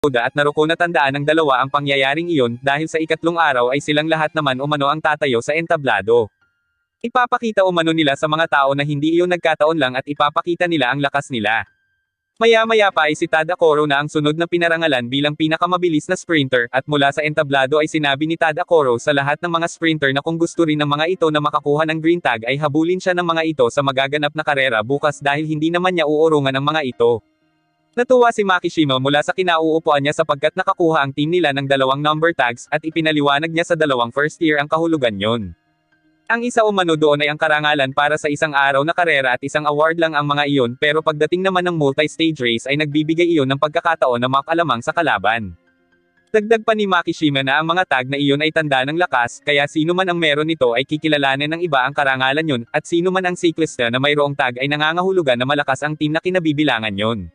Oda at Naruko na tandaan ng dalawa ang pangyayaring iyon dahil sa ikatlong araw ay silang lahat naman umano ang tatayo sa entablado. Ipapakita umano nila sa mga tao na hindi iyon nagkataon lang at ipapakita nila ang lakas nila. Maya-maya pa ay si Tadakoro na ang sunod na pinarangalan bilang pinakamabilis na sprinter at mula sa entablado ay sinabi ni Tadakoro sa lahat ng mga sprinter na kung gusto rin ng mga ito na makakuha ng green tag ay habulin siya ng mga ito sa magaganap na karera bukas dahil hindi naman niya uurungan ang mga ito. Natuwa si Makishima mula sa kinauupuan niya sapagkat nakakuha ang team nila ng dalawang number tags at ipinaliwanag niya sa dalawang first year ang kahulugan yon. Ang isa umano doon ay ang karangalan para sa isang araw na karera at isang award lang ang mga iyon pero pagdating naman ng multi-stage race ay nagbibigay iyon ng pagkakataon na makalamang sa kalaban. Dagdag pa ni Makishima na ang mga tag na iyon ay tanda ng lakas, kaya sino man ang meron nito ay kikilalanin ng iba ang karangalan yun, at sino man ang cyclista na mayroong tag ay nangangahulugan na malakas ang team na kinabibilangan yon.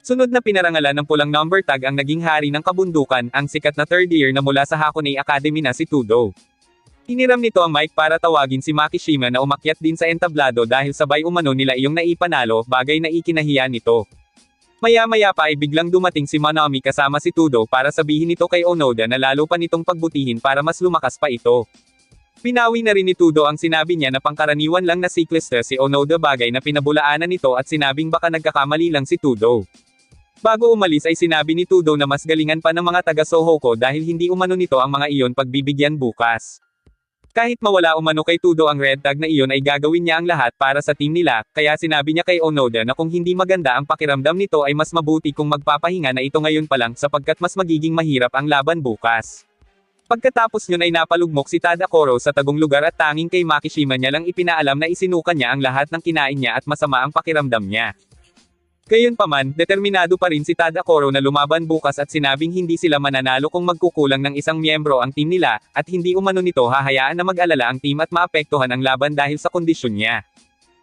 Sunod na pinarangalan ng pulang number tag ang naging hari ng kabundukan, ang sikat na third year na mula sa Hakone Academy na si Tudo. Hiniram nito ang mic para tawagin si Makishima na umakyat din sa entablado dahil sabay umano nila iyong naipanalo, bagay na ikinahiya nito. Maya-maya pa ay biglang dumating si Manami kasama si Tudo para sabihin nito kay Onoda na lalo pa nitong pagbutihin para mas lumakas pa ito. Pinawi na rin ni Tudo ang sinabi niya na pangkaraniwan lang na cyclista si Onoda bagay na pinabulaanan nito at sinabing baka nagkakamali lang si Tudo. Bago umalis ay sinabi ni Tudo na mas galingan pa ng mga taga Sohoko dahil hindi umano nito ang mga iyon pagbibigyan bukas. Kahit mawala umano kay Tudo ang red tag na iyon ay gagawin niya ang lahat para sa team nila, kaya sinabi niya kay Onoda na kung hindi maganda ang pakiramdam nito ay mas mabuti kung magpapahinga na ito ngayon pa lang sapagkat mas magiging mahirap ang laban bukas. Pagkatapos yun ay napalugmok si Tadakoro sa tagong lugar at tanging kay Makishima niya lang ipinaalam na isinukan niya ang lahat ng kinain niya at masama ang pakiramdam niya. Gayunpaman, determinado pa rin si Tadakoro na lumaban bukas at sinabing hindi sila mananalo kung magkukulang ng isang miyembro ang team nila, at hindi umano nito hahayaan na mag-alala ang team at maapektuhan ang laban dahil sa kondisyon niya.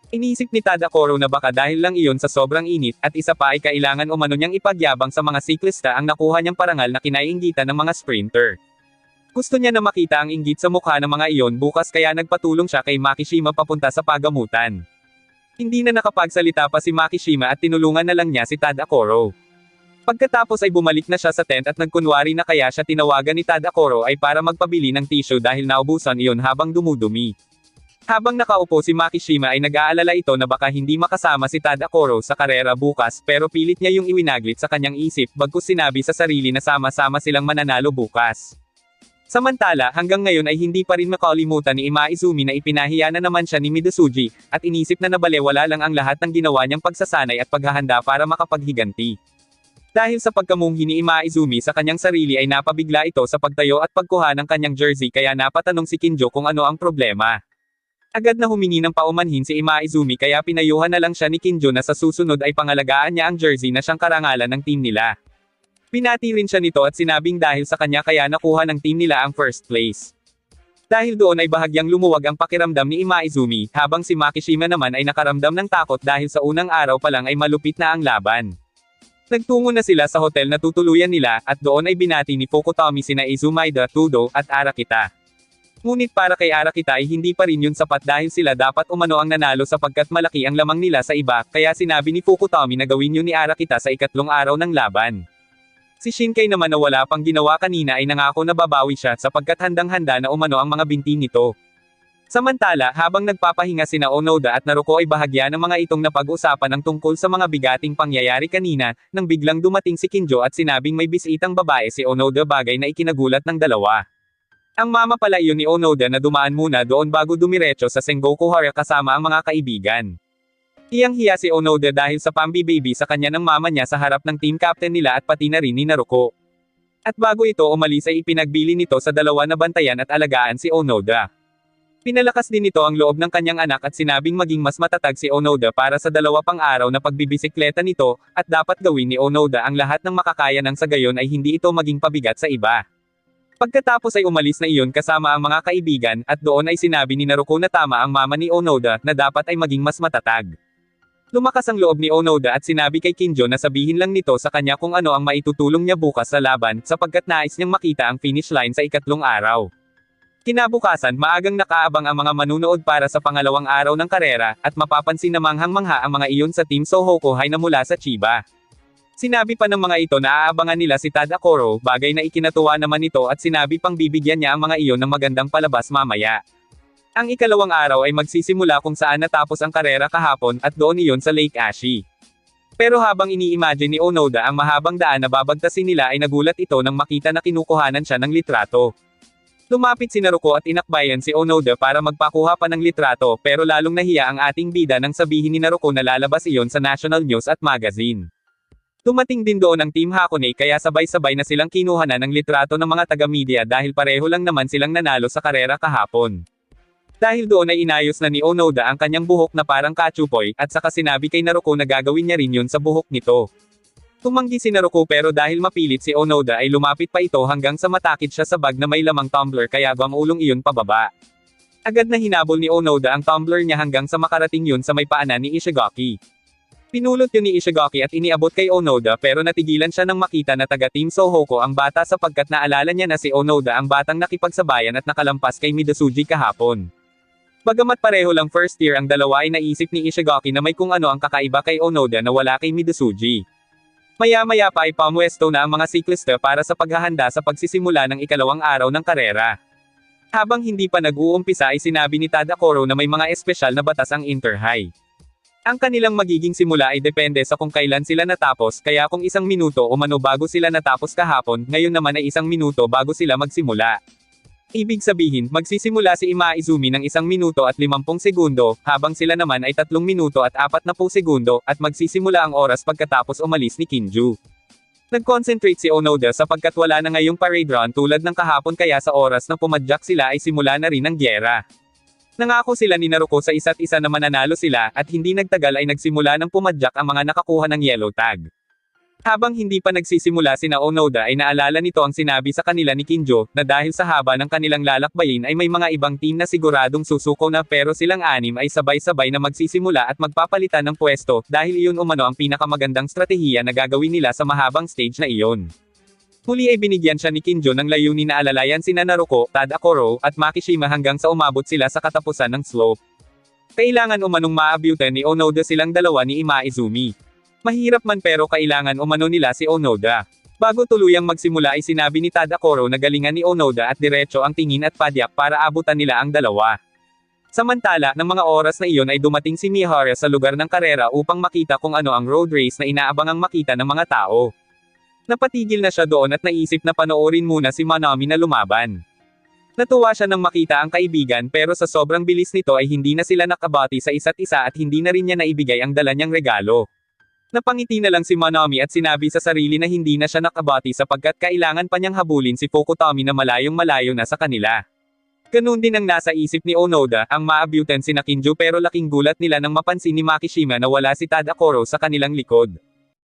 Inisip ni Tadakoro na baka dahil lang iyon sa sobrang init, at isa pa ay kailangan umano niyang ipagyabang sa mga siklista ang nakuha niyang parangal na kinaiinggitan ng mga sprinter. Gusto niya na makita ang inggit sa mukha ng mga iyon bukas kaya nagpatulong siya kay Makishima papunta sa pagamutan. Hindi na nakapagsalita pa si Makishima at tinulungan na lang niya si Tadakoro. Pagkatapos ay bumalik na siya sa tent at nagkunwari na kaya siya tinawagan ni Tadakoro ay para magpabili ng tissue dahil naubusan iyon habang dumudumi. Habang nakaupo si Makishima ay nag-aalala ito na baka hindi makasama si Tadakoro sa karera bukas pero pilit niya yung iwinaglit sa kanyang isip bagkus sinabi sa sarili na sama-sama silang mananalo bukas. Samantala, hanggang ngayon ay hindi pa rin makalimutan ni Ima Izumi na ipinahiya na naman siya ni Midosuji, at inisip na nabalewala lang ang lahat ng ginawa niyang pagsasanay at paghahanda para makapaghiganti. Dahil sa pagkamunghi ni Ima Izumi sa kanyang sarili ay napabigla ito sa pagtayo at pagkuha ng kanyang jersey kaya napatanong si Kinjo kung ano ang problema. Agad na humingi ng paumanhin si Ima Izumi kaya pinayuhan na lang siya ni Kinjo na sa susunod ay pangalagaan niya ang jersey na siyang karangalan ng team nila. Pinati rin siya nito at sinabing dahil sa kanya kaya nakuha ng team nila ang first place. Dahil doon ay bahagyang lumuwag ang pakiramdam ni Ima Izumi, habang si Makishima naman ay nakaramdam ng takot dahil sa unang araw pa lang ay malupit na ang laban. Nagtungo na sila sa hotel na tutuluyan nila, at doon ay binati ni Fukutomi sina Izumaida, Tudo, at Arakita. Ngunit para kay Arakita ay hindi pa rin yun sapat dahil sila dapat umano ang nanalo sapagkat malaki ang lamang nila sa iba, kaya sinabi ni Fukutomi na gawin yun ni Arakita sa ikatlong araw ng laban. Si Shinkai naman na wala pang ginawa kanina ay nangako na babawi siya sapagkat handang-handa na umano ang mga binti nito. Samantala, habang nagpapahinga sina Onoda at Naruko ay bahagya ng mga itong napag-usapan ang tungkol sa mga bigating pangyayari kanina, nang biglang dumating si Kinjo at sinabing may bisitang babae si Onoda bagay na ikinagulat ng dalawa. Ang mama pala iyon ni Onoda na dumaan muna doon bago dumiretso sa Sengoku Hara kasama ang mga kaibigan. Hiyang-hiya si Onoda dahil sa pambi-baby sa kanya ng mama niya sa harap ng team captain nila at pati na rin ni Naruko. At bago ito umalis ay ipinagbili nito sa dalawa na bantayan at alagaan si Onoda. Pinalakas din nito ang loob ng kanyang anak at sinabing maging mas matatag si Onoda para sa dalawa pang araw na pagbibisikleta nito, at dapat gawin ni Onoda ang lahat ng makakaya nang sa gayon ay hindi ito maging pabigat sa iba. Pagkatapos ay umalis na iyon kasama ang mga kaibigan, at doon ay sinabi ni Naruko na tama ang mama ni Onoda na dapat ay maging mas matatag. Lumakas ang loob ni Onoda at sinabi kay Kinjo na sabihin lang nito sa kanya kung ano ang maitutulong niya bukas sa laban, sapagkat nais niyang makita ang finish line sa ikatlong araw. Kinabukasan, maagang nakaabang ang mga manunood para sa pangalawang araw ng karera, at mapapansin na manghang-mangha ang mga iyon sa Team Sohoko High na mula sa Chiba. Sinabi pa ng mga ito na aabangan nila si Tad Akoro, bagay na ikinatuwa naman ito at sinabi pang bibigyan niya ang mga iyon ng magandang palabas mamaya. Ang ikalawang araw ay magsisimula kung saan natapos ang karera kahapon at doon iyon sa Lake Ashi. Pero habang ini-imagine ni Onoda ang mahabang daan na babagtasin nila ay nagulat ito nang makita na kinukuhanan siya ng litrato. Lumapit si Naruko at inakbayan si Onoda para magpakuha pa ng litrato pero lalong nahiya ang ating bida nang sabihin ni Naruko na lalabas iyon sa national news at magazine. Tumating din doon ang Team Hakone kaya sabay-sabay na silang kinuha na ng litrato ng mga taga-media dahil pareho lang naman silang nanalo sa karera kahapon. Dahil doon ay inayos na ni Onoda ang kanyang buhok na parang kachupoy, at saka sinabi kay Naruko na gagawin niya rin yun sa buhok nito. Tumanggi si Naruko pero dahil mapilit si Onoda ay lumapit pa ito hanggang sa matakit siya sa bag na may lamang tumbler kaya ulong iyon pababa. Agad na hinabol ni Onoda ang tumbler niya hanggang sa makarating yun sa may paanan ni Ishigaki. Pinulot yun ni Ishigaki at iniabot kay Onoda pero natigilan siya nang makita na taga Team Sohoko ang bata sapagkat naalala niya na si Onoda ang batang nakipagsabayan at nakalampas kay Midasuji kahapon. Bagamat pareho lang first year ang dalawa ay naisip ni Ishigaki na may kung ano ang kakaiba kay Onoda na wala kay Midasuji. Maya-maya pa ay pamwesto na ang mga siklista para sa paghahanda sa pagsisimula ng ikalawang araw ng karera. Habang hindi pa nag-uumpisa ay sinabi ni Tadakoro na may mga espesyal na batas ang Interhigh. Ang kanilang magiging simula ay depende sa kung kailan sila natapos, kaya kung isang minuto o mano bago sila natapos kahapon, ngayon naman ay isang minuto bago sila magsimula. Ibig sabihin, magsisimula si Ima Izumi ng isang minuto at 50 segundo, habang sila naman ay 3 minuto at 40 segundo, at magsisimula ang oras pagkatapos umalis ni Kinju. Nag-concentrate si Onoda sapagkat wala na ngayong parade run tulad ng kahapon kaya sa oras na pumadyak sila ay simula na rin ang gyera. Nangako sila ni Naruko sa isa't isa na mananalo sila, at hindi nagtagal ay nagsimula ng pumadyak ang mga nakakuha ng yellow tag. Habang hindi pa nagsisimula sina Onoda ay naalala nito ang sinabi sa kanila ni Kinjo, na dahil sa haba ng kanilang lalakbayin ay may mga ibang team na siguradong susuko na pero silang anim ay sabay-sabay na magsisimula at magpapalitan ng pwesto, dahil iyon umano ang pinakamagandang strategiya na gagawin nila sa mahabang stage na iyon. Huli ay binigyan siya ni Kinjo ng layunin na alalayan sina Naruko, Tad Akoro, at Makishima hanggang sa umabot sila sa katapusan ng slope. Kailangan umanong maabutan ni Onoda silang dalawa ni Ima Izumi. Mahirap man pero kailangan umano nila si Onoda. Bago tuluyang magsimula ay sinabi ni Tadakoro na galingan ni Onoda at diretso ang tingin at padyak para abutan nila ang dalawa. Samantala, ng mga oras na iyon ay dumating si Mihara sa lugar ng karera upang makita kung ano ang road race na inaabangang makita ng mga tao. Napatigil na siya doon at naisip na panoorin muna si Manami na lumaban. Natuwa siya nang makita ang kaibigan pero sa sobrang bilis nito ay hindi na sila nakabati sa isa't isa at hindi na rin niya naibigay ang dala niyang regalo. Napangiti na lang si Manami at sinabi sa sarili na hindi na siya nakabati sapagkat kailangan pa niyang habulin si Fukutami na malayong malayo na sa kanila. Ganun din ang nasa isip ni Onoda, ang maabutan si Nakinju pero laking gulat nila nang mapansin ni Makishima na wala si Tadakoro sa kanilang likod.